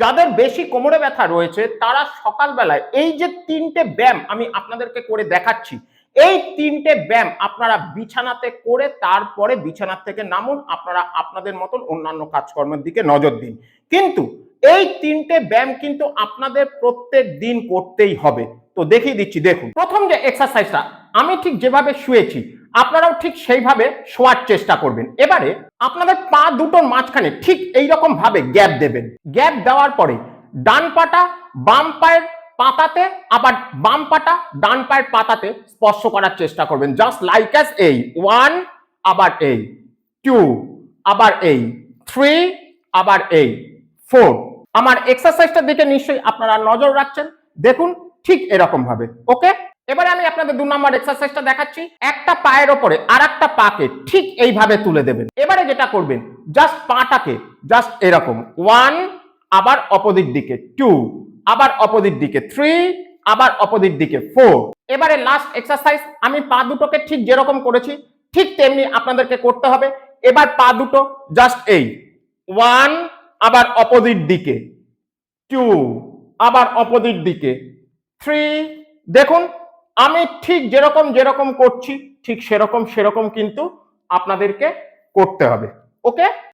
যাদের বেশি কোমরে ব্যথা রয়েছে, তারা সকালবেলায় এই যে তিনটে ব্যায়াম আমি আপনাদেরকে করে দেখাচ্ছি, এই তিনটে ব্যায়াম আপনারা বিছানাতে করে তারপরে বিছানার থেকে নামুন, আপনারা আপনাদের মতন অন্যান্য কাজকর্মের দিকে নজর দিন। কিন্তু এই তিনটে ব্যায়াম কিন্তু আপনাদের প্রত্যেক দিন করতেই হবে। তো দেখিয়ে দিচ্ছি, দেখুন। প্রথম যে এক্সারসাইজটা আমি ঠিক যেভাবে শুয়েছি আপনারাও ঠিক সেইভাবে শোয়ার চেষ্টা করবেন। এবারে আপনাদের পা দুটোর মাঝখানে ঠিক এই রকম ভাবে গ্যাপ দেবেন। গ্যাপ দেওয়ার পরে ডান পাটা বাম পায়ের পাতাতে, আবার বাম পাটা ডান পায়ের পাতাতে স্পর্শ করার চেষ্টা করবেন। জাস্ট লাইক অ্যাজ এই। ওয়ান আবার এই। টু আবার এই। থ্রি আবার এই। ফোর আমার এক্সারসাইজটার দিকে নিশ্চয়ই আপনারা নজর রাখছেন। দেখুন ঠিক এরকম ভাবে ওকে এবারে আমি আপনাদের দু নম্বর এক্সারসাইজটা দেখাচ্ছি। একটা পায়ের ওপরে আর একটা পাকে ঠিক এইভাবে তুলে দেবেন। এবারে যেটা করবেন জাস্ট পাটাকে জাস্ট এরকম। ওয়ান আবার অপোজিট দিকে টু আবার অপোজিট দিকে থ্রি আবার অপোজিট দিকে ফোর এবারে লাস্ট এক্সারসাইজ আমি পা দুটোকে ঠিক যেরকম করেছি, ঠিক তেমনি আপনাদেরকে করতে হবে। এবার পা দুটো জাস্ট এই। ওয়ান আবার অপোজিট দিকে টু আবার অপোজিট দিকে থ্রি দেখুন আমি ঠিক যেরকম যেরকম করছি ঠিক সেরকম সেরকম কিন্তু আপনাদেরকে করতে হবে ওকে?